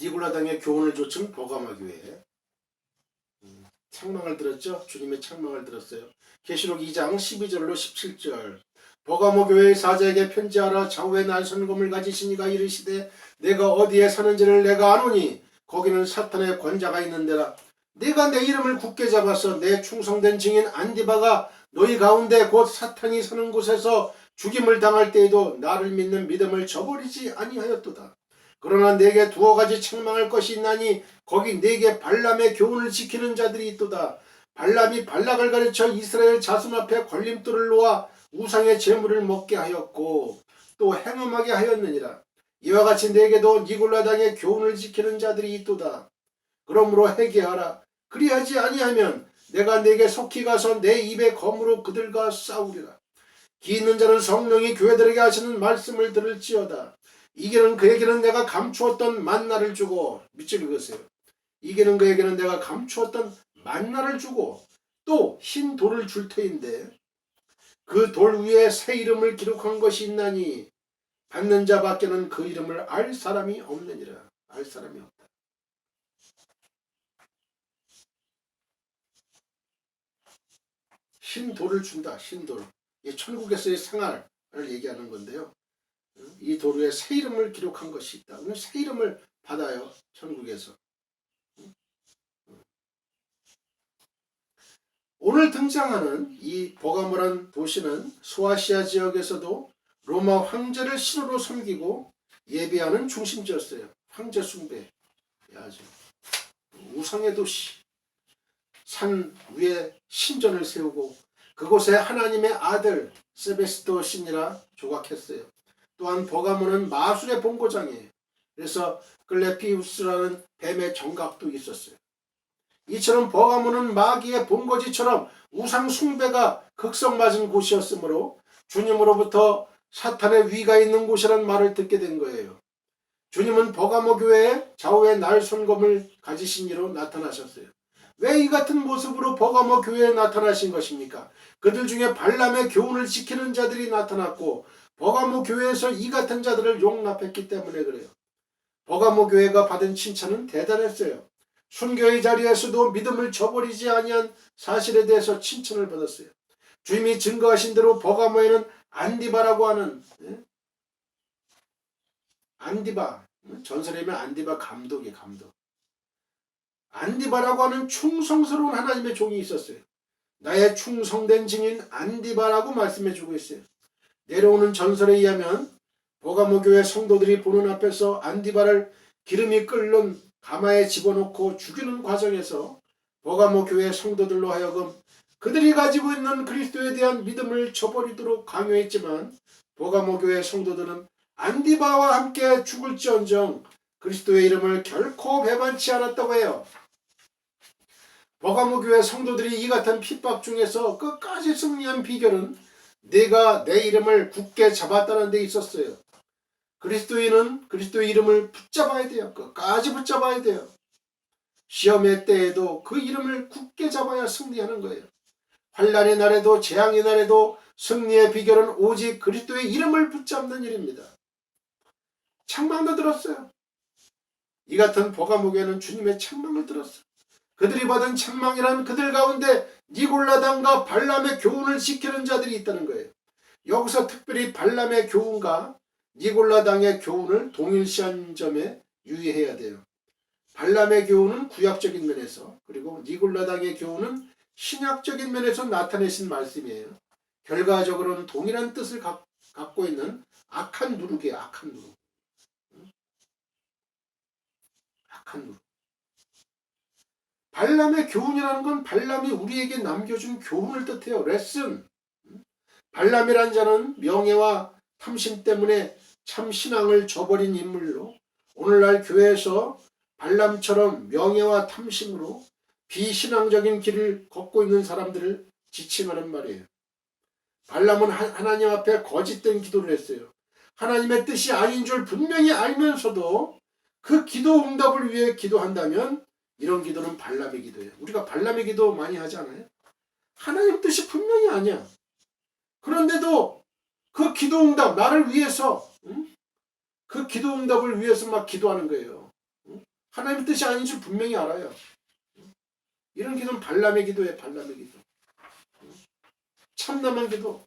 니골라당의 교훈을 좇은 버가마 교회 음, 책망을 들었죠. 주님의 책망을 들었어요. 계시록 2장 12절로 17절 버가모 교회의 사자에게 편지하라 좌우에 날선검을 가지신 이가 이르시되 내가 어디에 사는지를 내가 아노니 거기는 사탄의 권자가 있는 데라 내가 내 이름을 굳게 잡아서 내 충성된 증인 안디바가 너희 가운데 곧 사탄이 사는 곳에서 죽임을 당할 때에도 나를 믿는 믿음을 저버리지 아니하였도다. 그러나 내게 두어 가지 책망할 것이 있나니 거기 내게 발람의 교훈을 지키는 자들이 있도다. 발람이 발락을 가르쳐 이스라엘 자손 앞에 걸림돌을 놓아 우상의 재물을 먹게 하였고 또 행음하게 하였느니라. 이와 같이 내게도 니골라당의 교훈을 지키는 자들이 있도다. 그러므로 회개하라. 그리하지 아니하면 내가 내게 속히 가서 내 입의 검으로 그들과 싸우리라. 기 있는 자는 성령이 교회들에게 하시는 말씀을 들을지어다. 이게는 그에게는 내가 감추었던 만나를 주고 밑줄 읽으세요. 이게는 그에게는 내가 감추었던 만나를 주고 또 흰 돌을 줄 터인데 그 돌 위에 새 이름을 기록한 것이 있나니 받는 자밖에는 그 이름을 알 사람이 없느니라. 알 사람이 없다. 흰 돌을 준다. 흰 돌. 이 천국에서의 생활을 얘기하는 건데요. 이돌 위에 새 이름을 기록한 것이 있다. 그럼 새 이름을 받아요. 천국에서. 오늘 등장하는 이 보가모란 도시는 소아시아 지역에서도 로마 황제를 신으로 섬기고 예배하는 중심지였어요. 황제 숭배. 아주 우상의 도시. 산 위에 신전을 세우고 그곳에 하나님의 아들 세베스토 신이라 조각했어요. 또한 버가모는 마술의 본고장이에요. 그래서 클레피우스라는 뱀의 정각도 있었어요. 이처럼 버가모는 마귀의 본거지처럼 우상 숭배가 극성맞은 곳이었으므로 주님으로부터 사탄의 위가 있는 곳이란 말을 듣게 된 거예요. 주님은 버가모 교회에 좌우에 날손검을 가지신 이로 나타나셨어요. 왜 이 같은 모습으로 버가모 교회에 나타나신 것입니까? 그들 중에 발람의 교훈을 지키는 자들이 나타났고 버가모 교회에서 이 같은 자들을 용납했기 때문에 그래요. 버가모 교회가 받은 칭찬은 대단했어요. 순교의 자리에서도 믿음을 저버리지 아니한 사실에 대해서 칭찬을 받았어요. 주님이 증거하신 대로 버가모에는 안디바라고 하는 예? 안디바 전설에면 안디바 감독이 감독 안디바라고 하는 충성스러운 하나님의 종이 있었어요. 나의 충성된 증인 안디바라고 말씀해 주고 있어요. 내려오는 전설에 의하면 보가모 교회 성도들이 보는 앞에서 안디바를 기름이 끓는 가마에 집어넣고 죽이는 과정에서 보가모 교회 성도들로 하여금 그들이 가지고 있는 그리스도에 대한 믿음을 저버리도록 강요했지만 보가모 교회 성도들은 안디바와 함께 죽을지언정 그리스도의 이름을 결코 배반치 않았다고 해요. 버가모 교회 성도들이 이 같은 핍박 중에서 끝까지 승리한 비결은 내가 내 이름을 굳게 잡았다는 데 있었어요. 그리스도인은 그리스도의 이름을 붙잡아야 돼요. 끝까지 붙잡아야 돼요. 시험의 때에도 그 이름을 굳게 잡아야 승리하는 거예요. 환란의 날에도 재앙의 날에도 승리의 비결은 오직 그리스도의 이름을 붙잡는 일입니다. 책망도 들었어요. 이 같은 보가목에는 주님의 책망을 들었어요. 그들이 받은 책망이란 그들 가운데 니골라당과 발람의 교훈을 지키는 자들이 있다는 거예요. 여기서 특별히 발람의 교훈과 니골라당의 교훈을 동일시한 점에 유의해야 돼요. 발람의 교훈은 구약적인 면에서 그리고 니골라당의 교훈은 신약적인 면에서 나타내신 말씀이에요. 결과적으로는 동일한 뜻을 가, 갖고 있는 악한 누룩이에요. 악한 누룩. 악한 누룩. 발람의 교훈이라는 건 발람이 우리에게 남겨준 교훈을 뜻해요. 레슨. 발람이란 자는 명예와 탐심 때문에 참 신앙을 저버린 인물로 오늘날 교회에서 발람처럼 명예와 탐심으로 비신앙적인 길을 걷고 있는 사람들을 지칭하는 말이에요. 발람은 하나님 앞에 거짓된 기도를 했어요. 하나님의 뜻이 아닌 줄 분명히 알면서도 그 기도 응답을 위해 기도한다면 이런 기도는 발람의 기도예요. 우리가 발람의 기도 많이 하지 않아요? 하나님 뜻이 분명히 아니야. 그런데도 그 기도 응답 나를 위해서 응? 그 기도 응답을 위해서 막 기도하는 거예요. 응? 하나님의 뜻이 아닌 줄 분명히 알아요. 이런 기도는 발람의 기도예요. 발람의 기도. 참남한 기도.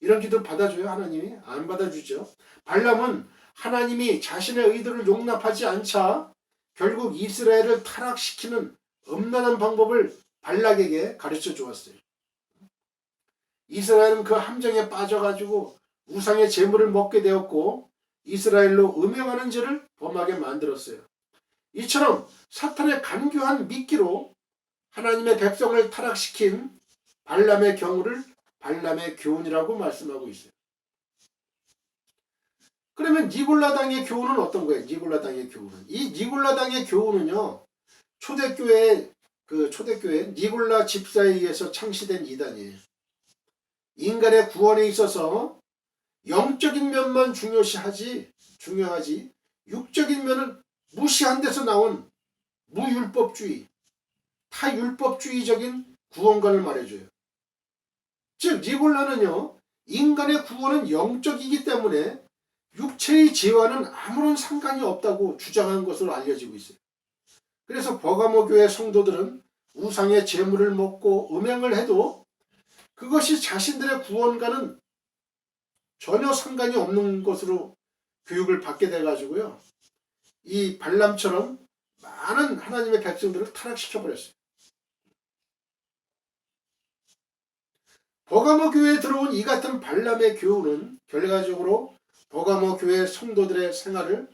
이런 기도 받아줘요 하나님이? 안 받아주죠. 발람은 하나님이 자신의 의도를 용납하지 않자 결국 이스라엘을 타락시키는 엄난한 방법을 발락에게 가르쳐 주었어요. 이스라엘은 그 함정에 빠져가지고 우상의 재물을 먹게 되었고 이스라엘로 음행하는 죄를 범하게 만들었어요. 이처럼 사탄의 간교한 미끼로 하나님의 백성을 타락시킨 발람의 경우를 발람의 교훈이라고 말씀하고 있어요. 그러면 니골라당의 교훈은 어떤 거예요? 니골라당의 교훈은 이 니골라당의 교훈은요 초대교회 그 초대교회 니골라 집사에 의해서 창시된 이단이에요. 인간의 구원에 있어서 영적인 면만 중요시하지 중요하지 육적인 면을 무시한 데서 나온 무율법주의 타율법주의적인 구원관을 말해줘요. 즉 니골라는요 인간의 구원은 영적이기 때문에 육체의 죄와는 아무런 상관이 없다고 주장한 것으로 알려지고 있어요. 그래서 버가모 교회 성도들은 우상의 재물을 먹고 음행을 해도 그것이 자신들의 구원과는 전혀 상관이 없는 것으로 교육을 받게 돼가지고요. 이 발람처럼 많은 하나님의 백성들을 타락시켜 버렸어요. 버가모 교회에 들어온 이 같은 발람의 교훈은 결과적으로 버가모 교회 성도들의 생활을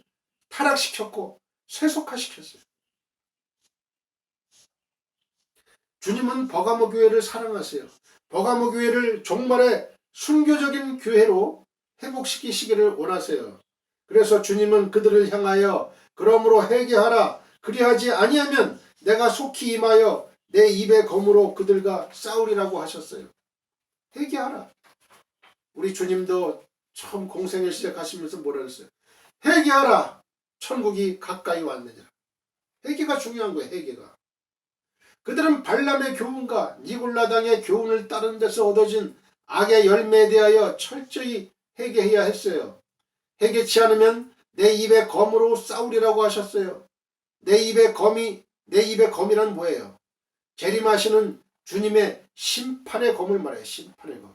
타락시켰고 세속화시켰어요. 주님은 버가모 교회를 사랑하세요. 버가모 교회를 종말의 순교적인 교회로 회복시키시기를 원하세요. 그래서 주님은 그들을 향하여 그러므로 회개하라. 그리하지 아니하면 내가 속히 임하여 내 입의 검으로 그들과 싸우리라고 하셨어요. 회개하라. 우리 주님도 처음 공생을 시작하시면서 뭐라 그랬어요? 회개하라. 천국이 가까이 왔느니라. 회개가 중요한 거예요. 회개가. 그들은 발람의 교훈과 니골라당의 교훈을 따른 데서 얻어진 악의 열매에 대하여 철저히 회개해야 했어요. 회개치 않으면 내 입에 검으로 싸우리라고 하셨어요. 내 입에 검이 내 입에 검이란 뭐예요? 재림하시는 주님의 심판의 검을 말해요. 심판의 검.